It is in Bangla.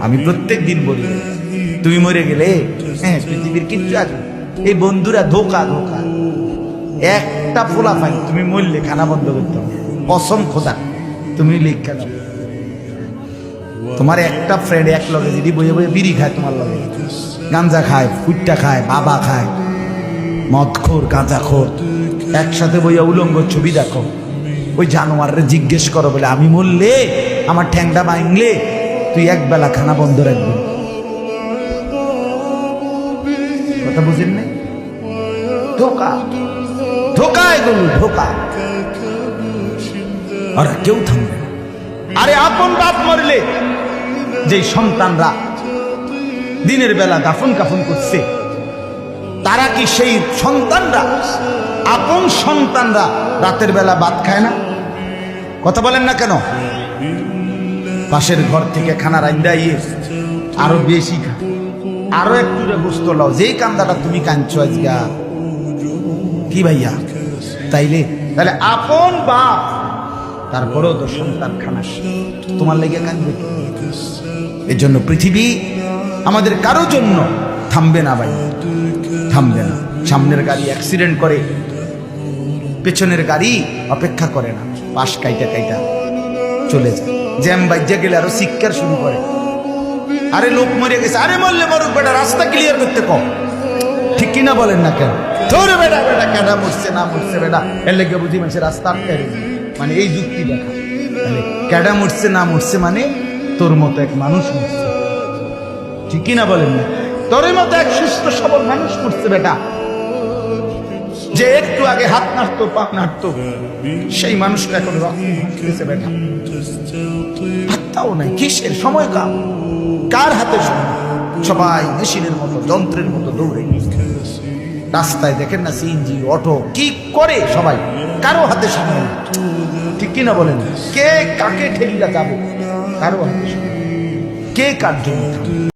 আমি প্রত্যেক দিন বলি, তুমি মরে গেলে হ্যাঁ পৃথিবীর কিচ্ছু আছে এই বন্ধুরা ধোকা ধোকা। একটা ফোলা পাই, তুমি মরলে, খানা বন্ধ করতে হবে। খোদা, তুমি লিখে দাও। তোমার একটা ফ্রেন্ড এক লগে যদি বইয়ে বইয়ে বিড়ি খায়, তোমার লগে। গাঞ্জা খায়, ফুটটা খায়, বাবা খায়। মদখোর, গাঁজাখোর। একসাথে বইয়া উলঙ্গ ছবি দেখো। ওই জানোয়ারে জিজ্ঞেস করো বলে, আমি মরলে? আমার ঠ্যাংটা ভাঙলে? তুই এক বেলা খানা বন্ধ রাখবি। কথা বুঝেন নাই? ধোকা। ধোকা এগুলো, ধোকা। আর কেউ থামবে আরে আপন বাপ মরলে যে সন্তানরা দিনের বেলা দাফন কাফন করছে, তারা কি সেই সন্তানরা? আপন সন্তানরা রাতের বেলা ভাত খায় না? কথা বলেন না কেন? পাশের ঘর থেকে খানা রান্দা ইয়ে। আরও বেশি খা। আরও একটু গোস্ত লাও। যেই কান্দাটা তুমি কাঁদছো আজকা কি ভাইয়া? তাইলে? তাহলে আপন বাপ। তারপরেও তো সন্তান খানা তোমার লেগে কাঁদবে এর জন্য পৃথিবী আমাদের কারও জন্য থামবে না ভাই। থামবে না। সামনের গাড়ি অ্যাক্সিডেন্ট করে। পেছনের গাড়ি অপেক্ষা করে না। পাশ কাইটা কাইটা চলে যায়। জ্যাম বাইজা গেলে আরও শিক্ষার শুরু করে। আরে লোক মরে গেছে। আরে মরলে মরুক বেটা, রাস্তা ক্লিয়ার করতে কম ঠিক কিনা বলেন না কেন? তোর বেটা বেটা কেনা মরছে, না মরছে বেটা। এর লেগে বুঝি মানুষের রাস্তা আটকে মানে এই যুক্তি দেখা। কেডা মরছে, না মরছে মানে তোর মতো এক মানুষ মরছে। ঠিক কিনা বলেন না? তোর মতো এক সুস্থ, সবল মানুষ মরছে বেটা। যে একটু আগে হাত নাড়তো, পা নাড়তো, সেই মানুষটা এখন হাতটাও নাই, কিসের সময় কাম? কার হাতে সময়? সবাই মেশিনের মতো, যন্ত্রের মতো দৌড়ে। রাস্তায় দেখেন না সিএনজি, অটো, কি করে সবাই? কারও হাতে সময়। ঠিক কিনা বলেন? কে কাকে ঠেলিয়া যাবে? কারও হাতে সময় কে কার জন্য?